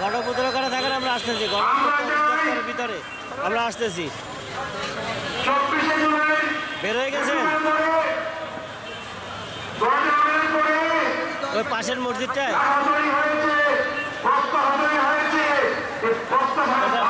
ঘটক করে থাকেন আমরা আসতেছি। ভিতরে আমরা আসতেছি। বের হয়ে গেছে ওই পাশের মসজিদটায়?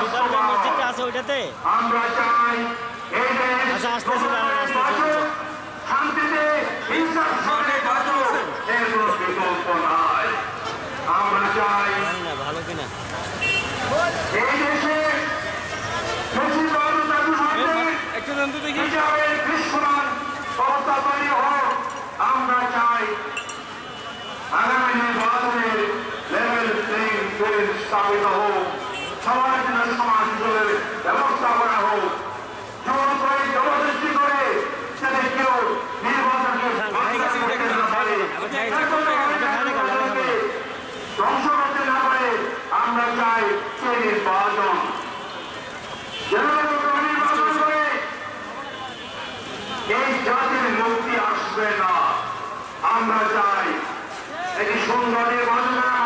ভিতরে আচ্ছা, মসজিদটা আছে ওইটাতে? আচ্ছা আসতেছি আসতেছি স্থাপিত হোক সবার জন্য সমাজ ব্যবস্থা করা হোক আমরা চাই এই জাতির মুক্তি আসবে না। আমরা চাই একটি সুন্দর নির্বাচন